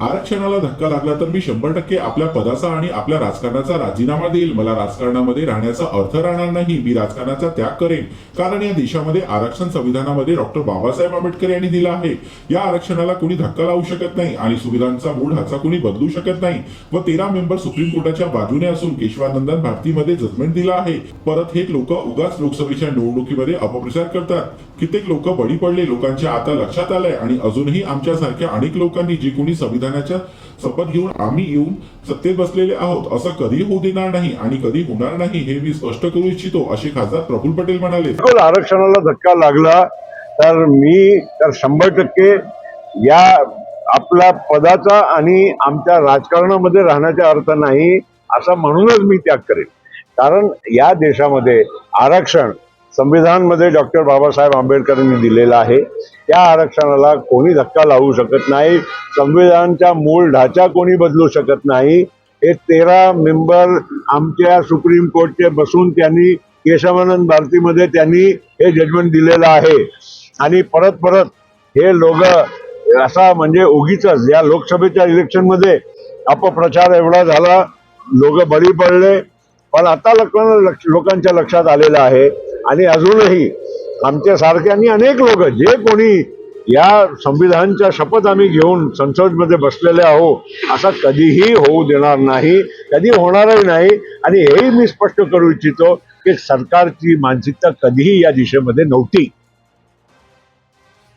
आरक्षणाला धक्का लागला तर मी शंभर टक्के आपल्या पदाचा आणि आपल्या राजकारणाचा राजीनामा देईल. मला राजकारणामध्ये राहण्याचा अर्थ राहणार नाही. मी राजकारणाचा त्याग करेन. कारण या देशामध्ये आरक्षण संविधानामध्ये डॉक्टर बाबासाहेब आंबेडकर यांनी दिला आहे. या आरक्षणाला कोणी धक्का लावू शकत नाही आणि सुविधांचा मूळ हाचा कोणी बदलू शकत नाही. व तेरा मेंबर सुप्रीम कोर्टाच्या बाजूने असून केशवानंदन भारतीमध्ये जजमेंट दिला आहे. परत हे लोक उगाच लोकसभेच्या निवडणुकीमध्ये अपप्रचार करतात. कित्येक लोक बळी पडले. लोकांच्या आता लक्षात आलंय आणि अजूनही आमच्यासारख्या अनेक लोकांनी जे कोणी संविधानाच्या शपथ घेऊन आम्ही येऊन सत्तेत बसलेले आहोत. असं कधी होऊ देणार नाही आणि कधी होणार नाही हे मी स्पष्ट करू इच्छितो असे खासदार प्रफुल पटेल म्हणाले. आरक्षणाला धक्का लागला तर मी तर शंभर टक्के या आपल्या पदाचा आणि आमच्या राजकारणामध्ये राहण्याचा अर्थ नाही असा म्हणूनच मी त्याग करेन. कारण या देशामध्ये आरक्षण संविधानमध्ये डॉक्टर बाबासाहेब आंबेडकरांनी दिलेलं आहे. त्या आरक्षणाला कोणी धक्का लावू शकत नाही. संविधानचा मूळ ढाचा कोणी बदलू शकत नाही. हे तेरा मेंबर आमच्या सुप्रीम कोर्टचे बसून त्यांनी केशवानंद भारतीमध्ये त्यांनी हे जजमेंट दिलेलं आहे. आणि परत परत हे लोक असा म्हणजे उगीच या लोकसभेच्या इलेक्शनमध्ये अपप्रचार एवढा झाला. लोक बळी पडले. पण आता लोकांना लक्ष- लोकांच्या लक्षात आलेलं आहे. आणि अजूनही आमच्यासारख्यांनी अनेक लोक जे कोणी या संविधानच्या शपथ आम्ही घेऊन संसदमध्ये बसलेले आहो असं कधीही होऊ देणार नाही कधी होणारही नाही. आणि हेही मी स्पष्ट करू इच्छितो की सरकारची मानसिकता कधीही या दिशेमध्ये नव्हती.